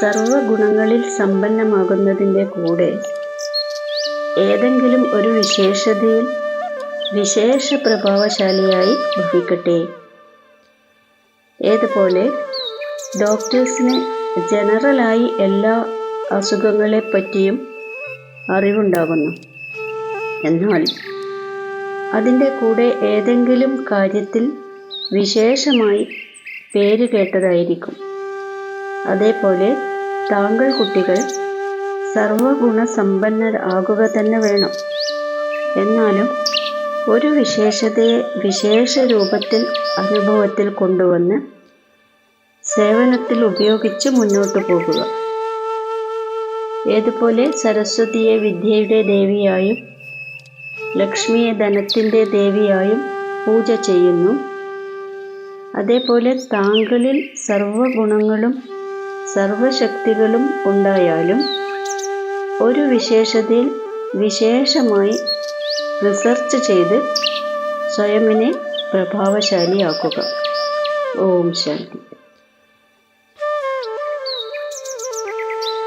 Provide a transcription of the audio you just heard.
സർവഗുണങ്ങളിൽ സമ്പന്നമാകുന്നതിന്റെ കൂടെ ഏതെങ്കിലും ഒരു വിശേഷതയിൽ വിശേഷ പ്രഭാവശാലിയായി ഭവിക്കട്ടെ. ഏതുപോലെ ഡോക്ടേഴ്സിന് ജനറലായി എല്ലാ അസുഖങ്ങളെപ്പറ്റിയും അറിവുണ്ടാകുന്നു. എന്നാൽ അതിന്റെ കൂടെ ഏതെങ്കിലും കാര്യത്തിൽ വിശേഷമായി പേര് കേട്ടതായിരിക്കും. അതേപോലെ താങ്കൾ കുട്ടികൾ സർവഗുണസമ്പന്നർ ആകുക തന്നെ വേണം. എന്നാലും ഒരു വിശേഷതയെ വിശേഷ രൂപത്തിൽ അനുഭവത്തിൽ കൊണ്ടുവന്ന് സേവനത്തിൽ ഉപയോഗിച്ച് മുന്നോട്ട് പോകുക. ഏതുപോലെ സരസ്വതിയെ വിദ്യയുടെ ദേവിയായും ലക്ഷ്മിയെ ധനത്തിന്റെ ദേവിയായും പൂജ ചെയ്യുന്നു. അതേപോലെ താങ്കളിൽ സർവഗുണങ്ങളും സർവശക്തികളും ഉണ്ടായാലും ഒരു വിശേഷതയിൽ വിശേഷമായി റിസർച്ച് ചെയ്ത് സ്വയമിനെ പ്രഭാവശാലിയാക്കുക. ഓം ശാന്തി.